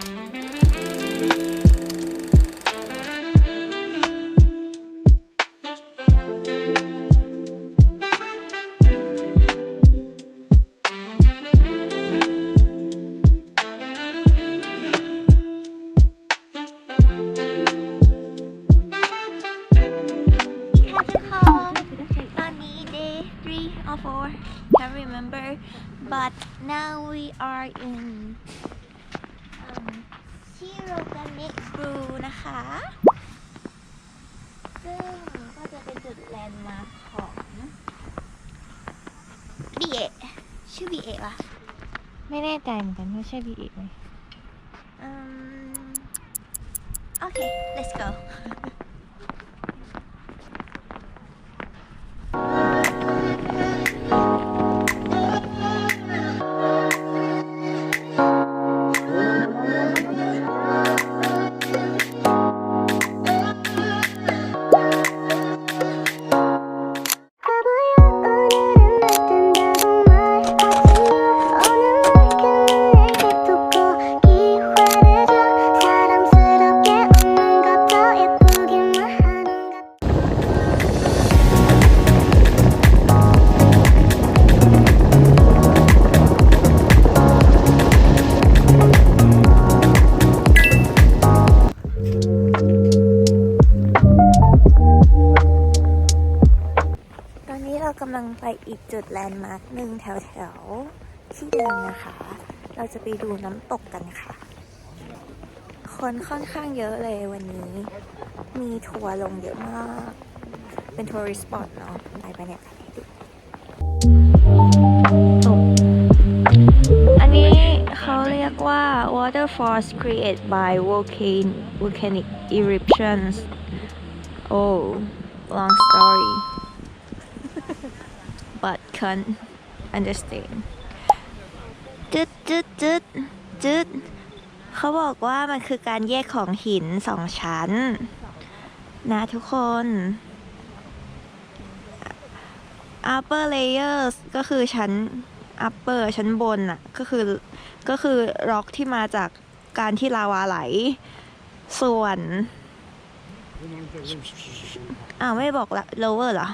ต Shirogane Brew นะคะ ซึ่งก็จะเป็นจุดแลนด์มาร์คของบีเอชื่อบีเอปะไม่แน่ใจเหมือนกันว่าใช่พีเอกไหมอืมโอเค let's go ำลังไปอีกจุดแลนด์มาร์คหนึ่งแถวๆที่เดิมนะคะ เราจะไปดูน้ำตกกันค่ะ คนค่อนข้างเยอะเลยวันนี้ มีทัวร์ลงเยอะมาก เป็นทัวริสต์สปอตเนาะไปไปเนี่ยตกอันนี้เขาเรียกว่า waterfalls created by volcan volcanic eruptions oh long story but can't understand จึดจึดจึดจึดเขาบอกว่ามันคือการแยกของหินสองชั้น นะทุกคน upper layers ก็คือชั้น upper ชั้นบนอะก็คือก็คือร็อกที่มาจากการที่ลาวาไหล ส่วนอ้าวไม่บอกละ lower เหรอ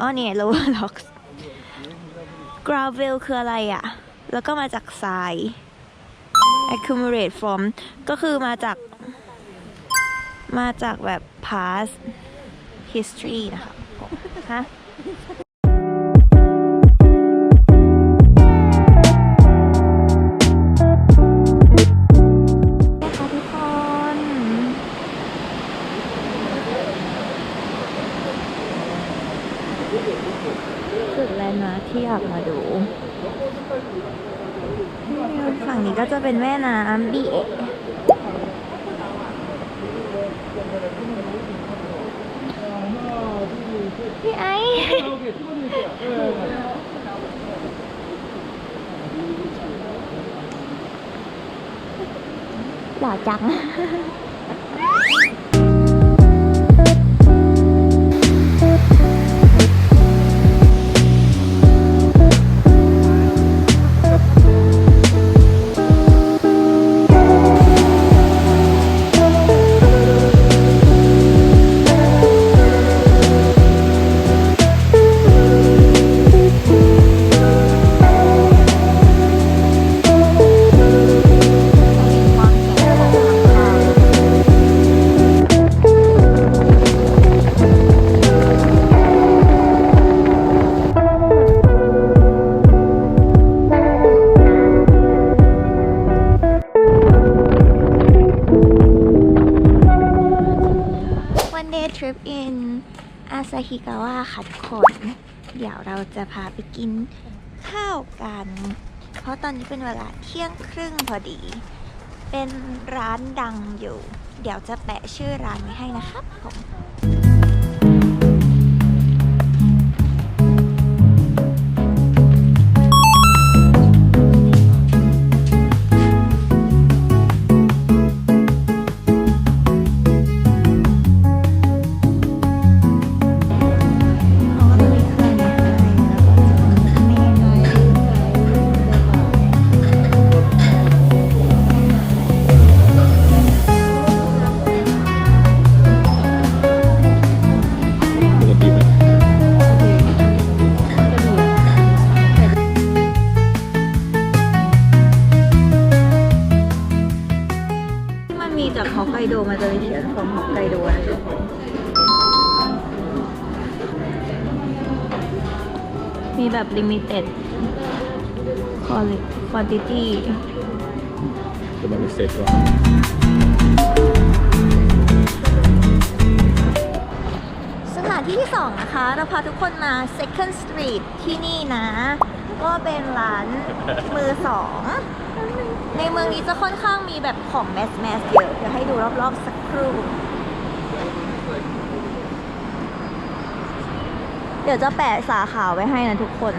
อ๋อเนี่ย lower rocks gravel คืออะไรอะแล้วก็มาจากทราย accumulate from ก็คือมาจาก มาจากแบบ past history นะคะฮะค่ะ ที่อยากมาดูฝั่งนี้ก็จะเป็นแม่น้ำบีเอะพี่ไอหล่อจัง ชิกาวะค่ะทุกคน เดี๋ยวเราจะพาไปกินข้าวกัน เพราะตอนนี้เป็นเวลาเที่ยงครึ่งพอดี เป็นร้านดังอยู่ เดี๋ยวจะแปะชื่อร้านไว้ให้นะครับผม จากฮอกไกโดมาจะมีเขียนของฮอกไกโดนะทุกคนมีแบบ limited quantity จะมันเสร็จว่ะสถานที่ที่2นะคะ เราพาทุกคนมา Second Street ที่นี่นะ ก็เป็นร้านมือสอง ในเมืองนี้จะค่อนข้างมีแบบ ของแมสแมสเยอะเดี๋ยวให้ดูรอบๆสักครู่ เดี๋ยวจะแปะสาขาไว้ให้นะทุกคน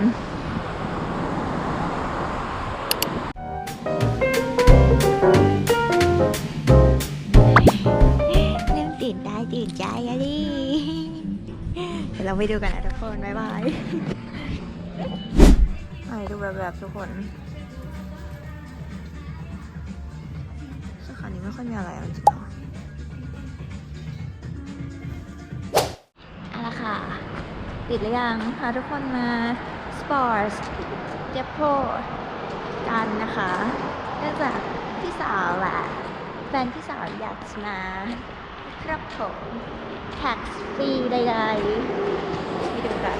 เริ่มตื่นได้ตื่นใจอะดิเดี๋ยวเราไปดูกันนะทุกคน บ๊ายบายไปดูแบบแบบๆทุกคน นี้ไม่ค่อยมีอะไรจริงๆแล้วเอาละค่ะปิดหรือยังพาทุกคนมา Sports Depot กันนะคะเนื่องจากพี่สาวแหละแฟนพี่สาวอยากมาครับผมแท็กฟรีใดๆไปดูกัน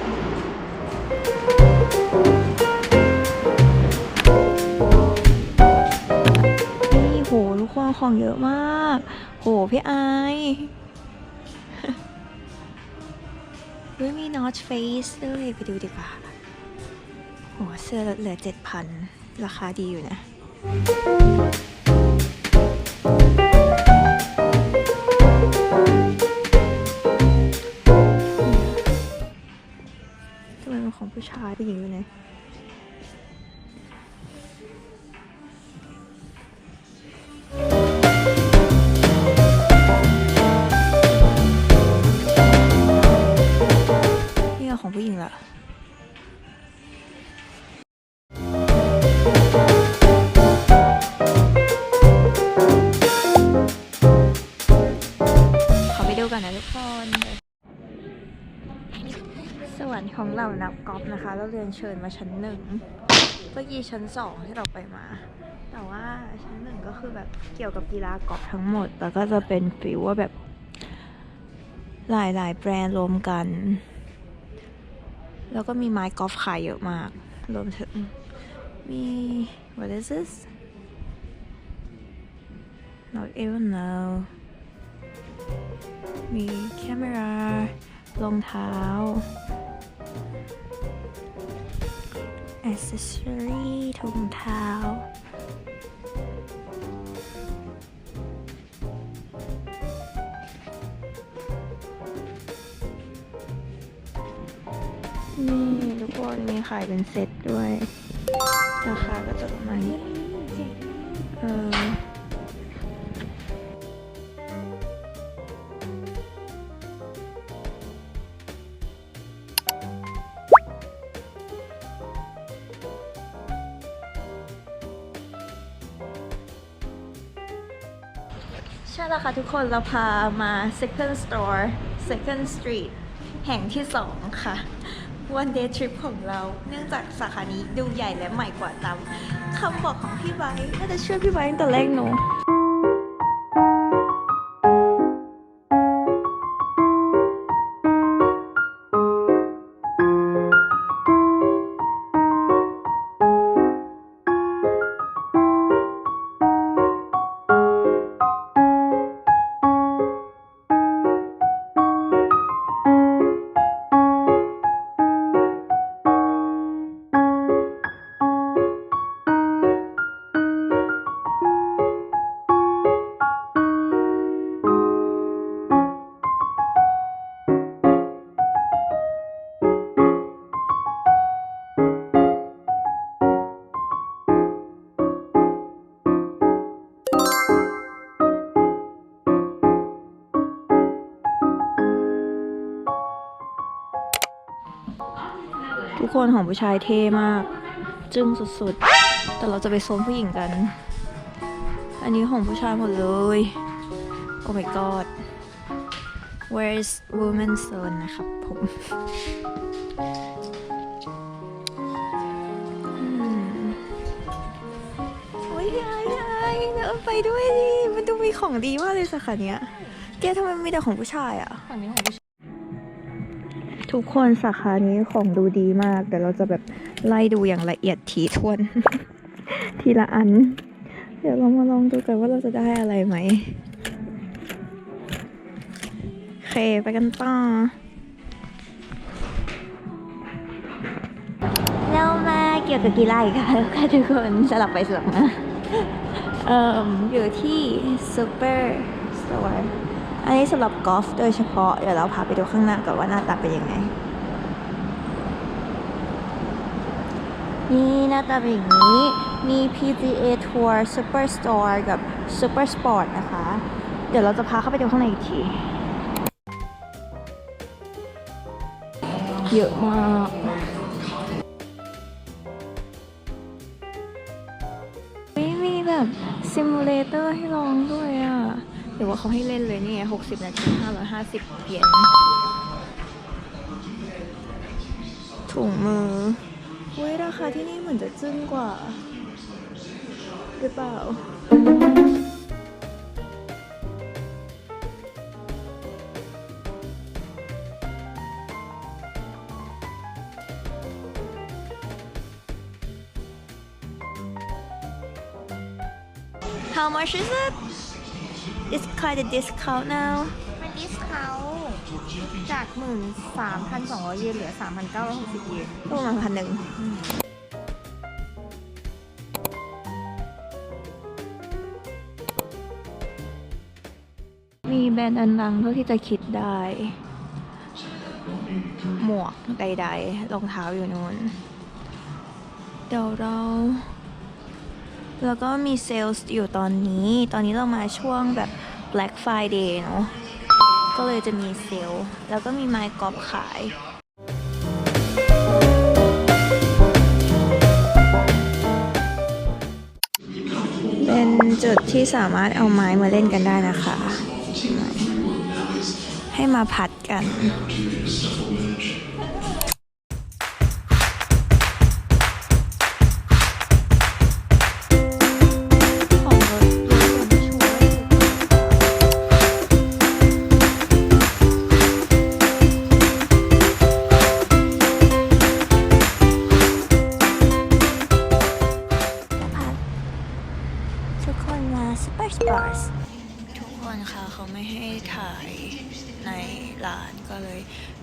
ของเยอะมาก โห พี่ไอายเฮ้ยมี Notch Face ด้วยไปดูดีกว่า โห เสื้อเหลือ7,000ราคาดีอยู่นะทำไมเป็นของผู้ชายผู้หญิง ของผู้หญิงละขอไปดูกันนะทุกคนส่วนของเรานักกอล์ฟนะคะ เราเรียนเชิญมาชั้นหนึ่งเมื่อกี้ชั้นสองที่เราไปมา แต่ว่าชั้นหนึ่งก็คือแบบเกี่ยวกับกีฬากอล์ฟทั้งหมด แล้วก็จะเป็นฟิลว่าแบบหลายหลาย ๆ แบรนด์รวมกัน แล้วก็มีไม้กอล์ฟขายเยอะมาก รวมถึงมี what is this not even know มีแคมรารองเท้า accessory ถุงเท้า นี่ทุกคนมีขายเป็นเซตด้วย ราคาก็จะประมาณนี้เออใช่แล้วค่ะทุกคนเราพามา second store second street แห่งที่สองค่ะ วันเดย์ทริปของเรา เนื่องจากสาขานี้ดูใหญ่และใหม่กว่าตามคำบอกของพี่ไบร์ทน่าจะช่วยพี่ไบร์ตั้งแต่แรกหนู ของผู้ชายเท่มาก จึ้งสุดๆ แต่เราจะไปโซนผู้หญิงกัน อันนี้ของผู้ชายหมดเลย โอ้ my god where is woman zone นะครับผมโอ้ยพี่ไอ้พี่ไอ้เดินไปด้วยดิ มันดูมีของดีมากเลยสาขาเนี้ยแกทำไมมีแต่ของผู้ชายอะฝั่งนี้ของผู้ชาย ทุกคนสาขานี้ของดูดีมากแต่เราจะแบบไล่ดูอย่างละเอียดถี่ถ้วน ทีละอัน เดี๋ยวเรามาลองดูกันว่าเราจะได้อะไรไหมโอเคไปกันต่อเรามาเกี่ยวกับกีฬาอีกแล้วค่ะทุกคนสลับไปสลับมาเอ่ออยู่ที่ Super Store อั อันนี้สำหรับกอล์ฟโดยเฉพาะ เดี๋ยวเราพาไปดูข้างหน้าก่อนว่าหน้าตาเป็นยังไง นี่หน้าตาเป็นอย่างนี้ มี PGA Tour Super Store กับ Super Sport นะคะ เดี๋ยวเราจะพาเข้าไปดูข้างในอีกทีเยอะมากไม่มีแบบซิมูเลเตอร์ให้ลองด้วย รือว่าเขาให้เล่นเลยนี่ไง60นาที550เยนถุงมือเว้ยราคาที่นี่เหมือนจะจึ้งกว่า หรือเปล่า How much is it? It's kind of discount now. มันดิสเขาจากหมื่นสามพันสองร้อยเยนเหลือสามพันเก้าร้อยหกสิบเยน ประมาณพันหนึ่งมีแบรนด์อันดังเท่าที่จะคิดได้ หมวกใดๆรองเท้าอยู่นู้น เดี๋ยวเรา แล้วก็มีเซลล์อยู่ตอนนี้ ตอนนี้เรามาช่วงแบบ Black Friday เนอะก็เลยจะมีเซลล์แล้วก็มีไม้กอล์ฟขายเป็นจุดที่สามารถเอาไม้มาเล่นกันได้นะคะ ให้มาผัดกัน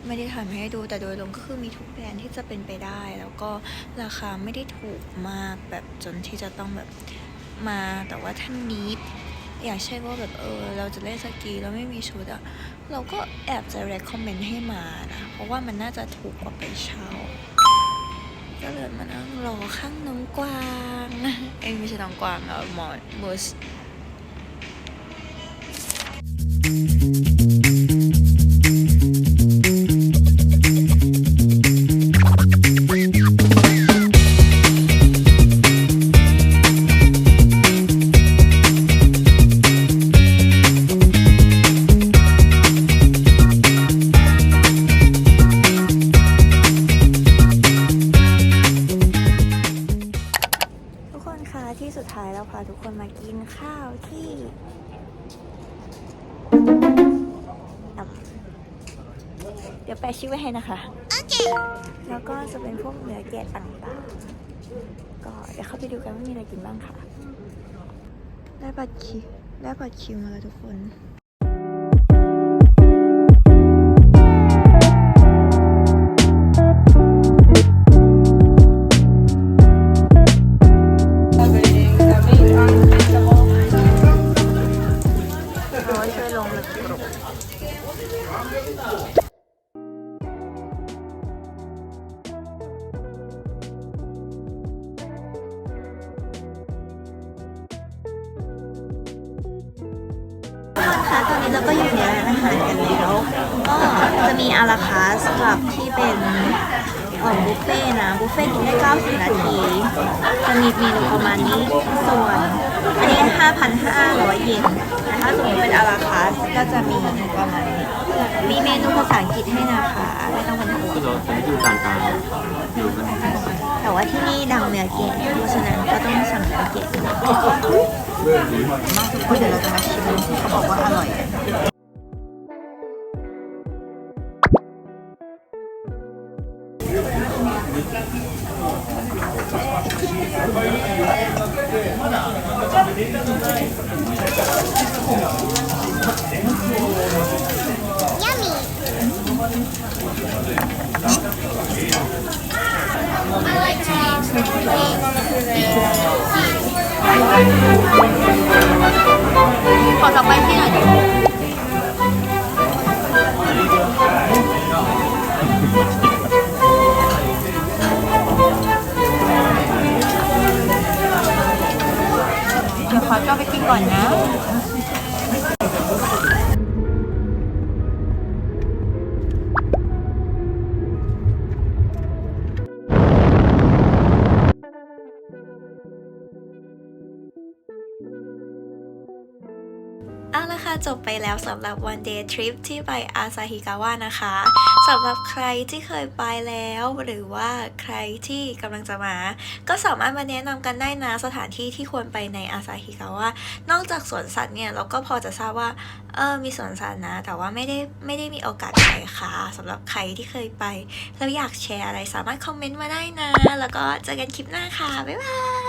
ไม่ได้ถ่ายมาให้ดูแต่โดยรวมก็คือมีทุกแบรนด์ที่จะเป็นไปได้ แล้วก็ราคาไม่ได้ถูกมากแบบจนที่จะต้องแบบมาแต่ว่าท่านนี้อยากใช่ว่าแบบเออเราจะเล่นสกีแล้วไม่มีชุดอะเราก็แอบจะ recommend ให้มานะเพราะว่ามันน่าจะถูกกว่าไปเช่าก็เลยมานั่งรอข้างน้องกวางเอ้ไม่ใช่น้องกวางออหมอนมูสทุ ก็จะเป็นพวกเนื้อแกะต่างๆ ก็เดี๋ยวเข้าไปดูกันว่ามีอะไรกินบ้างค่ะ ได้บัตรคิวได้บัตรคิวมาแล้วทุกคน ค่ะตอนนี้เราก็อยู่ในร้านอาหารกันแล้ว ก็จะมีอาราคาสำหรับที่เป็นเออบุฟเฟ่นะ บุฟเฟ่กินได้ 90 นาที จะมีเมนูประมาณนี้ ส่วน อันนี้ 5,500 เยนแต่ถ้าสมมติเป็นอาราคาสก็จะมีประมาณนี้ มีเมนูภาษาอังกฤษให้นะคะ ไม่ต้องเป็นห่วงเราจะดูต่างๆอยู่กันแต่ว่าที่นี่ดังเนื้อเกะเพราะฉะนั้นก็ต้องสั่งเนื้อเกะ มาทุกคนเดี๋ยวเราจะมาชิมเขาบอกว่าอร่อย ขอสับไปที่หน่อยดิเดี๋ยวขอเจ้าไปกินก่อนนะ เอาละค่ะ จบไปแล้วสำหรับ one day trip ที่ไปอาซาฮิกาวะนะคะสำหรับใครที่เคยไปแล้ว หรือว่าใครที่กำลังจะมา ก็สามารถมาแนะนำกันได้นะสถานที่ที่ควรไปในอาซาฮิกาวะนอกจากสวนสัตว์เนี่ย เราก็พอจะทราบว่าเออมีสวนสัตว์นะ แต่ว่าไม่ได้ไม่ได้มีโอกาสไปค่ะสำหรับใครที่เคยไป แล้วอยากแชร์อะไรสามารถคอมเมนต์มาได้นะ แล้วก็เจอกันคลิปหน้าค่ะบ๊ายบาย